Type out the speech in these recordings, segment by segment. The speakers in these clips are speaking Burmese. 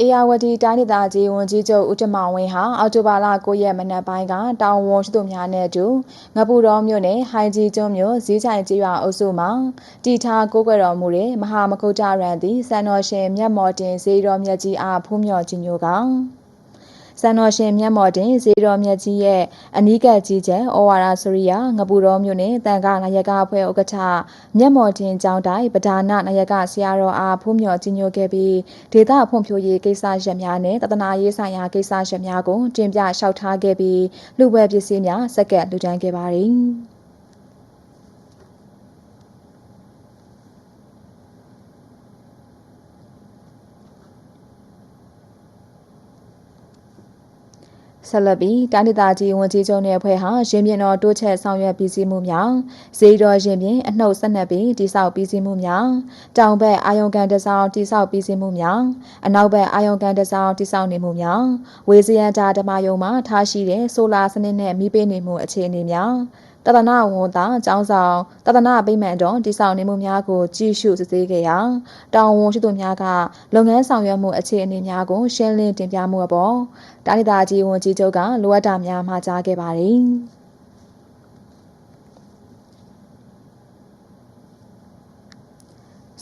အေယာဝတီတိုင်းဒေသကြီးဝန်ကြီးချုပ်ဦးတမောင်ဝင်းဟာအော်တိုဘာလ9ရက်မနက်ပိုင်းကတောင်ဝန်ရှိသူများနဲ့အတူငပူတော်မြို့နယ်ဟိုင်ဂျီကျွန်းမြို့ဈေးချိုင်ကျေးရွာအုပ်စုမှာတီထားကိုးကွယ်တော်မူတဲ့မဟာမကုဋ္တရန်သည်စံတော်ရှင်မြတ်မော်တင်ဈေးတော်မြတ်ကြီးအားဖူးမြော်ကြီးညိုကောင် စံတော်ရှင်မြတ်မော်တင်ဇေတော်မြတ်ကြီးရဲ့အနီးကပ်ကြီးကျယ်ဩဝါဒစရိယာငပူတော်မြို့နယ်တန်ခါနာယကအဖွဲ့ဥက္ကဋ္ဌမြတ်မော်တင်ကျောင်းတိုင်းပဒါနနာယကဆရာတော်အားဖူးမြော်ကြီးညိုခဲ့ပြီးဒေသဖွံ့ဖြိုးရေးကိစ္စရပ်များနဲ့တသနာရေးဆိုင်ရာကိစ္စရပ်များကိုတင်ပြလျှောက်ထားခဲ့ပြီးလူပွဲပစ္စည်းများစက္ကန့်လူတန်းခဲ့ပါသည်။ ဆက်လက်ပြီးတိုင်းဒေသကြီးဝန်ကြီးချုပ်နဲ့အဖွဲ့ဟာရင်ပြင်တော်တိုးချက်ဆောင်ရွက်ပြီးစီးမှုများဈေးတော်ရင်ပြင်အနှုတ်ဆက်နှစ်ပြီးတိဆောက်ပြီးစီးမှုများတောင်ဘက်အာယုံကန်တစောင်းတိဆောက်ပြီးစီးမှုများအနောက်ဘက်အာယုံကန်တစောင်းတိဆောက်နေမှုများဝေဇယန်တာဓမ္မယုံမှာထားရှိတဲ့ဆိုလာစနစ်နဲ့မိပေးနေမှုအခြေအနေများ တဒနာဝန်သားအကြောင်းဆောင်တဒနာပိမှန်တော်တိဆောင်နေမှုများကိုကြည့်ရှုစစ်ဆေးခဲ့ရာတောင်ဝန်ရှိသူများကလုပ်ငန်းဆောင်ရွက်မှုအခြေအနေများကိုရှင်းလင်းတင်ပြမှုအပေါ်တာလီတာကြီးဝန်ကြီးချုပ်ကလိုအပ်တာများမှာကြားခဲ့ပါတယ်။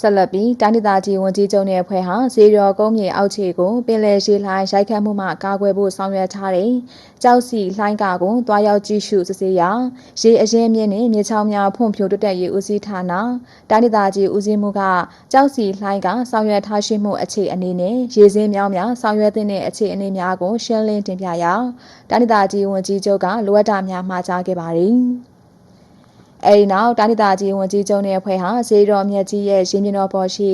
ဆက်လက်ပြီးတိုင်းဒေသကြီးဝန်ကြီးချုပ်နဲ့အဖွဲ့ဟာဇေရော်ကုန်းမြေအောက်ခြေကိုပင်လယ်ရှေလှိုင်းရိုက်ခတ်မှုမှကာကွယ်ဖို့ဆောင်ရွက်ထားတဲ့ကြောက်စီလှိုင်းကာကိုတွားရောက်ကြည့်ရှုစစ်ဆေးရာရေအရင်မြင့်နဲ့မြေချောင်းများဖွံ့ဖြိုးတိုးတက်ရေးဦးစီးဌာနတိုင်းဒေသကြီးဦးစီးမှုကကြောက်စီလှိုင်းကဆောင်ရွက်ထားရှိမှုအခြေအနေနဲ့ရေစင်းမြောင်းများဆောင်ရွက်တဲ့အခြေအနေများကိုရှင်းလင်းတင်ပြရာတိုင်းဒေသကြီးဝန်ကြီးချုပ်ကလိုအပ်တာများမှာကြားခဲ့ပါတယ်။ အဲဒီနောက်တိုင်းဒေသကြီးဝန်ကြီးချုပ်နဲ့အဖွဲ့ဟာဇေတော်မြတ်ကြီးရဲ့ရင်းမြစ်တော်ပေါ်ရှိ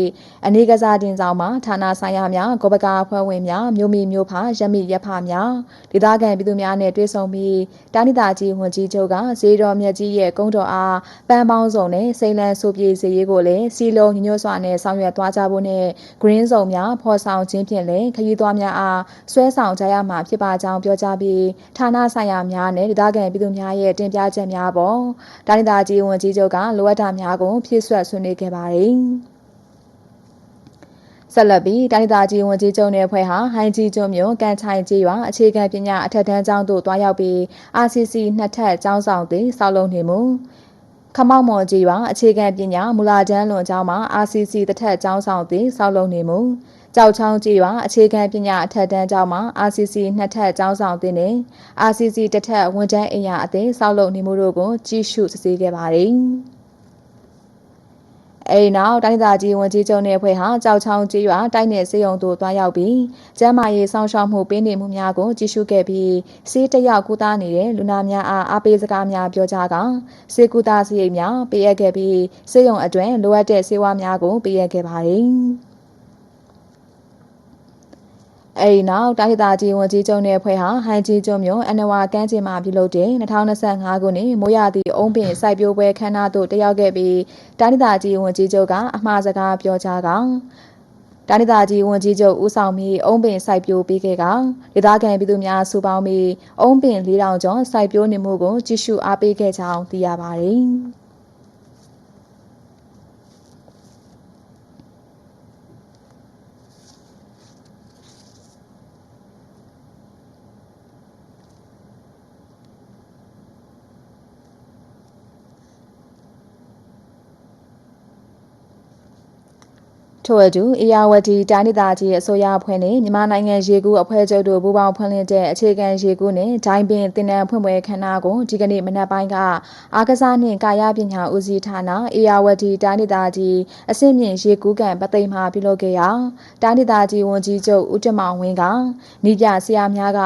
အနေကစားတင်ဆောင်မှာဌာနဆိုင်ရာများဂောဘကာအဖွဲ့ဝင်များမြို့မီမြို့ဖရမိရဖများဒေသခံပြည်သူများနဲ့တွေ့ဆုံပြီးတိုင်းဒေသကြီးဝန်ကြီးချုပ်ကဇေတော်မြတ်ကြီးရဲ့ကုန်းတော်အားပန်းပေါင်းစုံနဲ့စိန်လန်းဆိုပြေစေရေးကိုလည်းစီလုံးညညွတ်စွာနဲ့ဆောင်ရွက်သွားကြဖို့နဲ့ green zone များဖော်ဆောင်ခြင်းဖြင့်လည်းခရီးသွားများအားဆွဲဆောင်ကြရမှာဖြစ်ပါကြောင်းပြောကြားပြီးဌာနဆိုင်ရာများနဲ့ဒေသခံပြည်သူများရဲ့တင်ပြချက်များပေါ်တိုင်းဒေသကြီးဝန်ကြီးချုပ်ကလိုအပ်တာများကိုဖြည့်ဆွတ်ဆွေးနွေးခဲ့ပါတယ်။ဆက်လက်ပြီးတိုင်းဒေသကြီးဝန်ကြီးချုပ်နဲ့အဖွဲ့ဟာဟိုင်ဂျီကျွန်းမြို့ကန်ချိုင်ကြီးရွာအခြေခံပညာအထက်တန်းကျောင်းသို့တွားရောက်ပြီး RCC နှစ်ထပ်ကျောင်းဆောင်သည်ဆောက်လုပ်နေမှုခမောက်မော်ကြီးရွာအခြေခံပညာမူလာတန်းလွန်ကျောင်းမှာ RCC တစ်ထပ်ကျောင်းဆောင်သည်ဆောက်လုပ်နေမှု ကြောက်ချောင်းကြီးရွာအခြေခံပညာအထက်တန်းကျောင်းမှာ RCC နှစ်ထပ်ကျောင်းဆောင်တင်နဲ့ RCC တစ်ထပ်ဝန်ထမ်းအင်အားအသင်းဆောက်လုပ်နေမှုတို့ကိုကြည့်ရှုစစ်ဆေးခဲ့ပါတယ်။အဲဒီနောက်တိုင်းဒေသကြီးဝန်ကြီးချုပ်နဲ့အဖွဲ့ဟာကြောက်ချောင်းကြီးရွာတိုက်နယ်စေယုံတို့တွားရောက်ပြီးကျန်းမာရေးဆောင်ရှောက်မှုပေးနေမှုများကိုကြည့်ရှုခဲ့ပြီးစေးတယောက်ကူတာနေတဲ့လူနာများအားအားပေးစကားများပြောကြားကစေကူတာစရိတ်များပေးအပ်ခဲ့ပြီးစေယုံအတွင်းလိုအပ်တဲ့ဆေးဝါးများကိုပေးအပ်ခဲ့ပါတယ်။ အဲဒီနောက်တိုင်းဒေသကြီးဝန်ကြီးချုပ်နဲ့အဖွဲ့ဟာဟန်ကြီးကျွန်းမြို့အနဝါကမ်းခြေမှာပြုလုပ်တဲ့2025ခုနှစ်မိုးရာသီအုံးပင်စိုက်ပျိုးပွဲခမ်းနားသို့တက်ရောက်ခဲ့ပြီးတိုင်းဒေသကြီးဝန်ကြီးချုပ်ကအမှားစကားပြောကြားကတိုင်းဒေသကြီးဝန်ကြီးချုပ်ဦးဆောင်ပြီးအုံးပင်စိုက်ပျိုးပေးခဲ့ကဒေသခံပြည်သူများစုပေါင်းပြီးအုံးပင်၄000ကျော်စိုက်ပျိုးနေမှုကိုကြည့်ရှုအားပေးခဲ့ကြောင်းသိရပါတယ်။ ထို့အတူအေယာဝတီတိုင်းဒေသကြီးအစိုးရအဖွဲ့နဲ့မြန်မာနိုင်ငံရေကူးအဖွဲ့ချုပ်တို့ပူးပေါင်းဖွင့်လှစ်တဲ့အခြေခံရေကူးနဲ့ဒိုင်းပင်တင်နန်းဖွင့်ပွဲခမ်းနားကိုဒီကနေ့မနက်ပိုင်းကအားကစားနှင့်ကာယပညာဦးစီးဌာနအေယာဝတီတိုင်းဒေသကြီးအဆင့်မြင့်ရေကူးကန်ပသိမ်မှာပြုလုပ်ခဲ့ရာတိုင်းဒေသကြီးဝန်ကြီးချုပ်ဦးတမောင်ဝင်းကနီးပြဆရာများက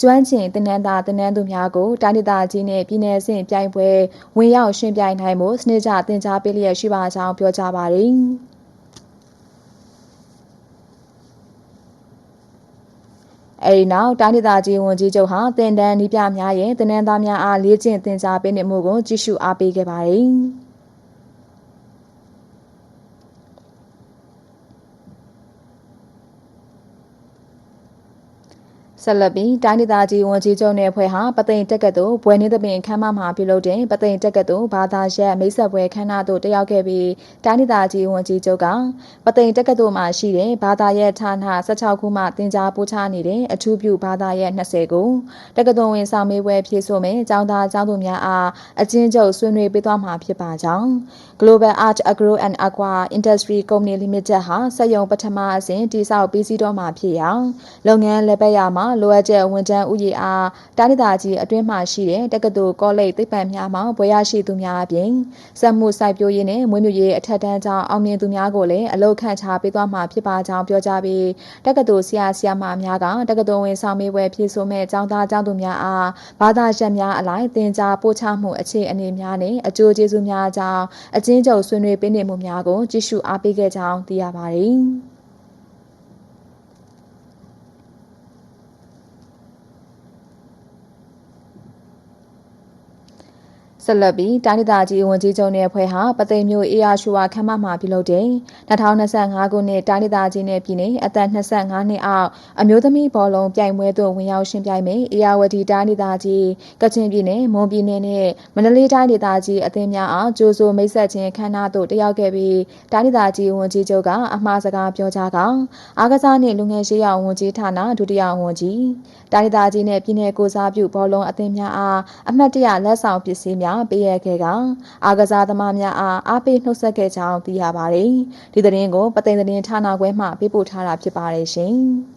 ကျွမ်းကျင်တင်နန်းသားတင်နန်းသူများကိုတိုင်းဒေသကြီးနဲ့ပြည်내ဆင့်ပြိုင်ပွဲဝင်ရောက်ရှင်ပြိုင်နိုင်မှုစနစ်ကျတင် जा ပေးလျက်ရှိပါကြောင်းပြောကြားပါတယ်။ အဲဒီနောက်တိုင်းဒေသကြီးဝန်ကြီးချုပ်ဟာတင်တန်းနီးပြများရဲ့တင်နန်းသားများအားလေ့ကျင့်သင်ကြားပေးနေမှုကိုကြည့်ရှုအားပေးခဲ့ပါတယ်။ ဆက်လက်ပြီးတိုင်းဒေသကြီးဝန်ကြီးချုပ်နဲ့ဖွဲ့ဟာပသိမ်တက်ကသိုလ်ဘွယ်နေသပင်ခမ်းမမှာပြုလုပ်တဲ့ပသိမ်တက်ကသိုလ်ဘာသာရပ်မိတ်ဆက်ပွဲခမ်းနားသို့တက်ရောက်ခဲ့ပြီးတိုင်းဒေသကြီးဝန်ကြီးချုပ်ကပသိမ်တက်ကသိုလ်မှာရှိတဲ့ဘာသာရပ်ဌာန16ခုမှတင် जा ပို့ချနေတဲ့အထူးပြုဘာသာရပ်20ကိုတက္ကသိုလ်ဝင်စာမေးပွဲဖြေဆိုမယ်ကျောင်းသားကျောင်းသူများအားအချင်းချုပ်ဆွေးနွေးပေးသွားမှာဖြစ်ပါကြောင်း Global Art Agro and Aqua Industry Company Limited ဟာစက်ရုံပထမအဆင့်တည်ဆောက်ပြီးစီးတော့မှာဖြစ်ရာလုပ်ငန်းလက်ပတ်ရမှာလိုအပ်ချက်ဝန်ထမ်းဥယျာဉ်အားတားဒေသကြီးအတွင်းမှရှိတဲ့တက္ကသိုလ်ကောလိပ်သိပ္ပံများမှဘွဲရရှိသူများအပြင်စက်မှုစိုက်ပျိုးရေးနဲ့မွေးမြူရေးအထက်တန်းကျောင်းအောင်မြင်သူများကိုလည်းအလုပ်ခန့်ချပေးသွားမှာဖြစ်ပါကြောင်းပြောကြားပြီးတက္ကသိုလ်ဆရာဆရာမများကတက္ကသိုလ်ဝင်ဆောင်မေးပွဲဖြည့်ဆို့မဲ့ကျောင်းသားကျောင်းသူများအားဘာသာရပ်များအလိုက်သင်ကြားပို့ချမှုအခြေအနေများနဲ့အကျိုးကျေးဇူးများအကြောင်းအချင်းချုပ်ဆွေးနွေးပေးနေမှုများကိုကြည့်ရှုအားပေးခဲ့ကြောင်းသိရပါတယ်။ ဆက်လက်ပြီးတိုင်းဒေသကြီးဝန်ကြီးချုပ်နဲ့အဖွဲ့ဟာပသိမ်မြို့အေယာရှူဝါခမ်းမမှာပြုလုပ်တဲ့2025ခုနှစ်တိုင်းဒေသကြီးနယ်ပြည်နယ်အသက်25နှစ်အောက်အမျိုးသမီးဘောလုံးပြိုင်ပွဲသို့ဝင်ရောက်ရှင်ပြိုင်မယ်အေယာဝတီတိုင်းဒေသကြီးကချင်ပြည်နယ်မွန်ပြည်နယ်နဲ့မန္တလေးတိုင်းဒေသကြီးအသင်းများအားကြိုးဆိုမိတ်ဆက်ခြင်းခမ်းနားသို့တက်ရောက်ခဲ့ပြီးတိုင်းဒေသကြီးဝန်ကြီးချုပ်ကအမှားစကားပြောကြားကအားကစားနှင့်လူငယ်ရေးရာဝန်ကြီးဌာနဒုတိယဝန်ကြီးတိုင်းဒေသကြီးနဲ့ပြည်내ကိုစားပြုဘောလုံးအသင်းများအားအမှတ်တရလက်ဆောင်ပစ္စည်းများပေးရခဲ့ကအာကစားသမားများအားအားပေးနှုတ်ဆက်ခဲ့ကြောင်းသိရပါတယ်။ဒီသတင်းကိုပသိမ်သတင်းဌာနခွဲမှပေးပို့ထားတာဖြစ်ပါတယ်ရှင်။